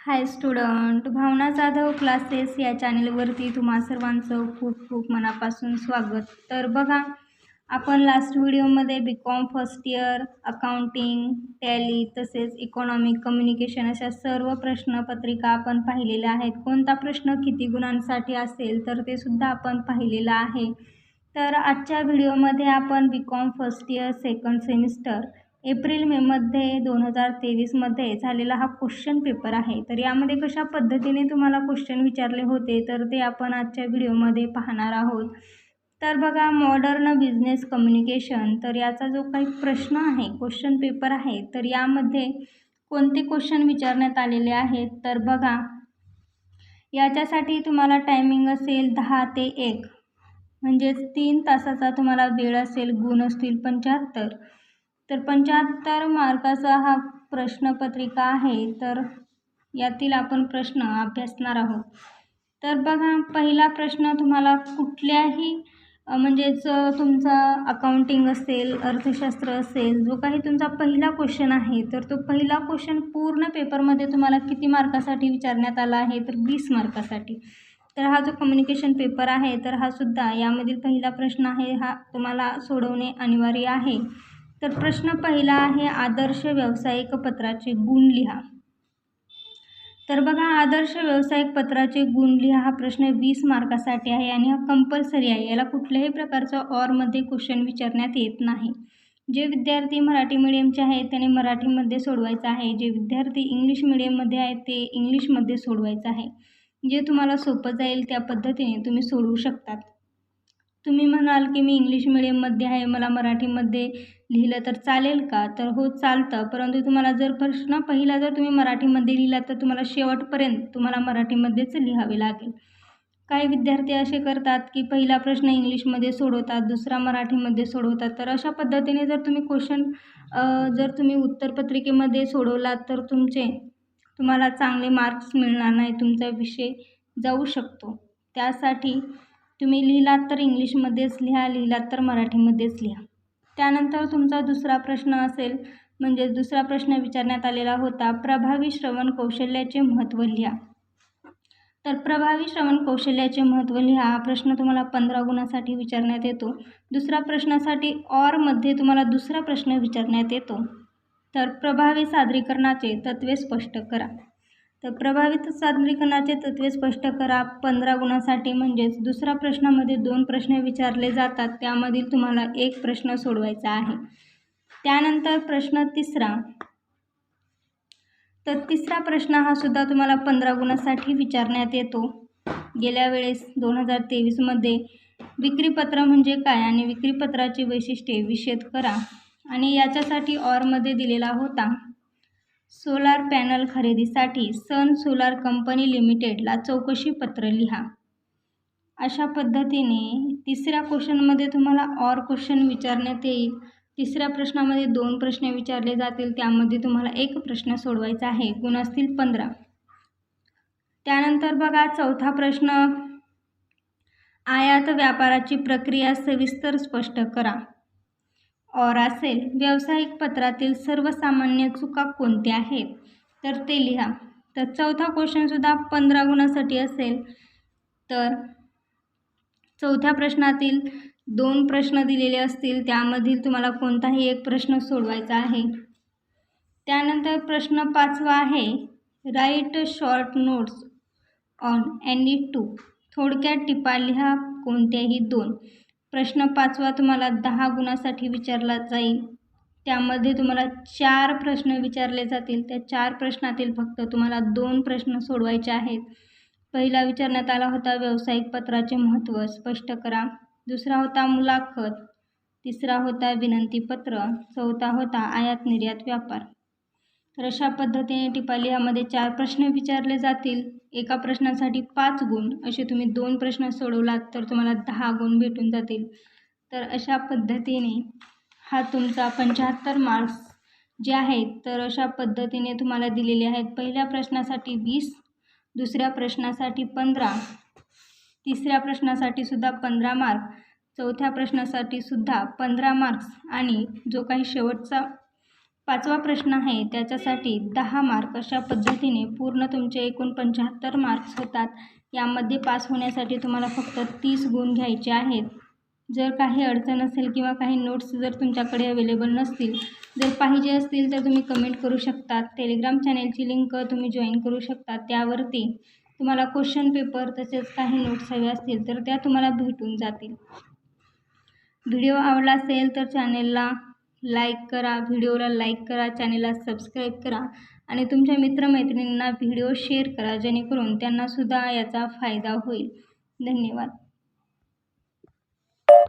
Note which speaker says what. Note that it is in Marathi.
Speaker 1: Hi student Bhavana Jadhav classes या चॅनेलवरती तुम्हा सर्वांचं खूप खूप मनापासून स्वागत. तर बघा आपण लास्ट व्हिडिओमध्ये B com first year accounting Tally तसेच इकॉनॉमिक कम्युनिकेशन अशा सर्व प्रश्नपत्रिका आपण पाहिलेल्या आहेत. कोणता प्रश्न किती गुणांसाठी असेल तर ते सुद्धा आपण पाहिलेलं आहे. तर आजच्या व्हिडिओमध्ये आपण B com first year second semester April मेमध्ये दोन हजार तेवीसमध्ये झालेला हा क्वेश्चन पेपर आहे. तर यामध्ये कशा पद्धतीने तुम्हाला क्वेश्चन विचारले होते तर ते आपण आजच्या व्हिडिओमध्ये पाहणार आहोत. तर बघा मॉडर्न बिझनेस कम्युनिकेशन तर याचा जो काही प्रश्न आहे क्वेश्चन पेपर आहे तर यामध्ये कोणते क्वेश्चन विचारण्यात आलेले आहेत? तर बघा याच्यासाठी तुम्हाला टायमिंग असेल दहा ते एक. म्हणजेच तीन तासाचा तुम्हाला वेळ असेल गुण असतील पंच्याहत्तर. तर पंच्याहत्तर मार्काचा हा प्रश्नपत्रिका आहे तर यातील आपण प्रश्न अभ्यासणार आहोत. तर बघा पहिला प्रश्न तुम्हाला कुठल्याही म्हणजेच तुमचा अकाउंटिंग असेल अर्थशास्त्र असेल जो काही तुमचा पहिला क्वेश्चन आहे तर तो पहिला क्वेश्चन पूर्ण पेपरमध्ये तुम्हाला किती मार्कासाठी विचारण्यात आला आहे तर वीस मार्कासाठी. तर हा जो कम्युनिकेशन पेपर आहे तर हा सुद्धा यामधील पहिला प्रश्न आहे हा तुम्हाला सोडवणे अनिवार्य आहे. तर प्रश्न पहिला आहे आदर्श व्यावसायिक पत्राचे गुण लिहा. तर बघा आदर्श व्यावसायिक पत्राचे गुण लिहा हा प्रश्न वीस मार्कासाठी आहे आणि हा कंपल्सरी आहे. याला कुठल्याही प्रकारचा ऑरमध्ये क्वेश्चन विचारण्यात येत नाही. जे विद्यार्थी मराठी मिडियमचे आहेत त्याने मराठीमध्ये सोडवायचं आहे. जे विद्यार्थी इंग्लिश मीडियममध्ये आहेत ते इंग्लिशमध्ये सोडवायचं आहे. जे तुम्हाला सोपं जाईल त्या पद्धतीने तुम्ही सोडवू शकतात. तुम्ही म्हणाल की मी इंग्लिश मिडियममध्ये आहे मला मराठीमध्ये लिहिलं तर चालेल का? तर हो चालतं. परंतु तुम्हाला जर प्रश्न पहिला जर तुम्ही मराठीमध्ये लिहिला तर तुम्हाला शेवटपर्यंत तुम्हाला मराठीमध्येच लिहावे लागेल. काही विद्यार्थी असे करतात की पहिला प्रश्न इंग्लिशमध्ये सोडवतात दुसरा मराठीमध्ये सोडवतात. तर अशा पद्धतीने जर तुम्ही क्वेश्चन जर तुम्ही उत्तरपत्रिकेमध्ये सोडवलात तर तुमचे तुम्हाला चांगले मार्क्स मिळणार नाही तुमचा विषय जाऊ शकतो. त्यासाठी तुम्ही लिहिलात तर इंग्लिशमध्येच लिहा लिहिलात तर मराठीमध्येच लिहा. त्यानंतर तुमचा दुसरा प्रश्न असेल म्हणजे दुसरा प्रश्न विचारण्यात आलेला होता प्रभावी श्रवण कौशल्याचे महत्त्व लिहा. तर प्रभावी श्रवण कौशल्याचे महत्त्व लिहा हा प्रश्न तुम्हाला पंधरा गुणासाठी विचारण्यात येतो. दुसरा प्रश्नासाठी ऑरमध्ये तुम्हाला दुसरा प्रश्न विचारण्यात येतो. तर प्रभावी सादरीकरणाचे तत्त्वे स्पष्ट करा. तर प्रभावित सादरीकरणाचे तत्वे स्पष्ट करा. पंधरा गुणासाठी म्हणजेच दुसऱ्या प्रश्नामध्ये दोन प्रश्न विचारले जातात. त्यामधील तुम्हाला एक प्रश्न सोडवायचा आहे. त्यानंतर प्रश्न तिसरा. तर तिसरा प्रश्न हा सुद्धा तुम्हाला पंधरा गुणासाठी विचारण्यात येतो. गेल्या वेळेस दोन हजार तेवीसमध्ये विक्रीपत्र म्हणजे काय आणि विक्रीपत्राची वैशिष्ट्ये विषेद करा आणि याच्यासाठी ऑरमध्ये दिलेला होता. सोलार पॅनल खरेदीसाठी सन सोलार कंपनी लिमिटेडला चौकशी पत्र लिहा. अशा पद्धतीने तिसऱ्या क्वेश्चनमध्ये तुम्हाला ऑर क्वेश्चन विचारण्यात येईल. तिसऱ्या प्रश्नामध्ये दोन प्रश्न विचारले जातील त्यामध्ये तुम्हाला एक प्रश्न सोडवायचा आहे. गुण असतील पंधरा. त्यानंतर बघा चौथा प्रश्न. आयात व्यापाराची प्रक्रिया सविस्तर स्पष्ट करा. और असेल व्यावसायिक पत्रातील सर्वसामान्य चुका कोणत्या आहेत? तर ते लिहा. तर चौथा क्वेश्चनसुद्धा पंधरा गुणासाठी असेल. तर चौथ्या प्रश्नातील दोन प्रश्न दिलेले असतील त्यामधील तुम्हाला कोणताही एक प्रश्न सोडवायचा आहे. त्यानंतर प्रश्न पाचवा आहे write short notes on any two थोडक्यात टिपा लिहा कोणत्याही दोन. प्रश्न पाचवा तुम्हाला दहा गुणासाठी विचारला जाईल. त्यामध्ये तुम्हाला चार प्रश्न विचारले जातील. त्या चार प्रश्नातील फक्त तुम्हाला दोन प्रश्न सोडवायचे आहेत. पहिला विचारण्यात आला होता व्यावसायिक पत्राचे महत्त्व स्पष्ट करा. दुसरा होता मुलाखत. तिसरा होता विनंतीपत्र. चौथा होता आयात निर्यात व्यापार. तर अशा पद्धतीने टिपालियामध्ये चार प्रश्न विचारले जातील. एका प्रश्नासाठी पाच गुण. असे तुम्ही दोन प्रश्न सोडवलात तर तुम्हाला दहा गुण भेटून जातील. तर अशा पद्धतीने हा तुमचा पंच्याहत्तर मार्क्स जे आहेत तर अशा पद्धतीने तुम्हाला दिलेले आहेत. पहिल्या प्रश्नासाठी वीस दुसऱ्या प्रश्नासाठी पंधरा तिसऱ्या प्रश्नासाठी सुद्धा पंधरा मार्क चौथ्या प्रश्नासाठी सुद्धा पंधरा मार्क्स आणि जो काही शेवटचा पाचवा प्रश्न आहे त्याच्यासाठी दहा मार्क अशा पद्धतीने पूर्ण तुमचे एकूण पंच्याहत्तर मार्क्स होतात. यामध्ये पास होण्यासाठी तुम्हाला फक्त तीस गुण घ्यायचे आहेत. जर काही अडचण असेल किंवा काही नोट्स जर तुमच्याकडे अवेलेबल नसतील जर पाहिजे असतील तर तुम्ही कमेंट करू शकता टेलिग्राम चॅनेलची लिंक तुम्ही जॉईन करू शकता त्यावरती तुम्हाला क्वेश्चन पेपर तसेच काही नोट्स हवे असतील तर त्या तुम्हाला भेटून जातील. व्हिडिओ आवडला असेल तर चॅनेलला लाईक करा व्हिडिओला लाईक करा चॅनेलला सबस्क्राईब करा आणि तुमच्या मित्रमैत्रिणींना व्हिडिओ शेअर करा जेणेकरून त्यांनासुद्धा याचा फायदा होईल. धन्यवाद.